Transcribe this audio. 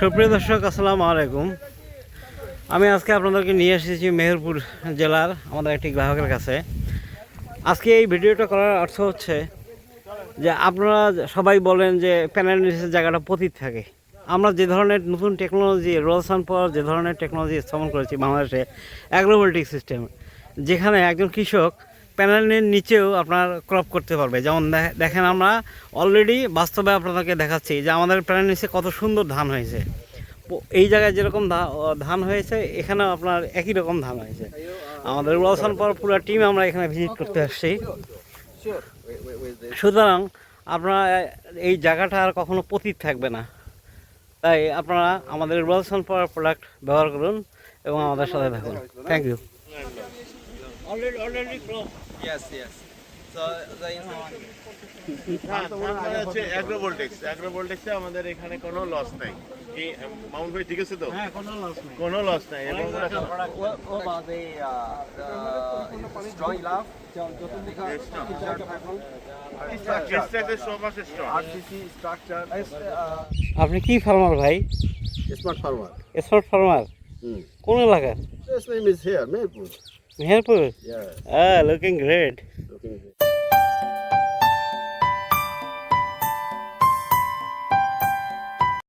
সুপ্রিয় দর্শক, আসসালামু আলাইকুম। আমি আজকে আপনাদেরকে নিয়ে এসেছি মেহেরপুর জেলার আমাদের একটি গ্রাহকের কাছে। আজকে এই ভিডিওটা করার অর্থ হচ্ছে যে আপনারা সবাই বলেন যে প্যানেল নিচের জায়গাটা পতিত থাকে। আমরা যে ধরনের নতুন টেকনোলজি রোলসান পর যে ধরনের টেকনোলজি স্থাপন করেছি বাংলাদেশে অ্যাগ্রোভোল্টিক সিস্টেম যেখানে একজন কৃষক প্যানেলের নিচেও আপনার ক্রপ করতে পারবে। যেমন দেখেন আমরা অলরেডি বাস্তবে আপনাদেরকে দেখাচ্ছি যে আমাদের প্যানেলের নিচে কত সুন্দর ধান হয়েছে। এই জায়গায় যেরকম ধান হয়েছে, এখানেও আপনার একই রকম ধান হয়েছে। আমাদের রোলসান পর পুরো টিম আমরা এখানে ভিজিট করতে আসছি। সুতরাং আপনারা এই জায়গাটা আর কখনো পতিত থাকবে না। তাই আপনারা আমাদের রোলসন পাওয়ার প্রোডাক্ট ব্যবহার করুন এবং আমাদের সাথে থাকুন। Thank you already already Yes, yes. So the হচ্ছে অ্যাগ্রোভোল্টেক্স অ্যাগ্রোভোল্টেক্সে আমাদের এখানে কোনো লস নাই। কি মাউন্ট ভাই ঠিক আছে তো? হ্যাঁ কোনো লস নেই। কোনো লস নাই এবং সব আছে স্ট্রং structure. আপনি কি ফার্মার ভাই? Smart farmer. Smart farmer. কোন এলাকার? His Meherpur? Yeah. Ah, looking great. Looking great.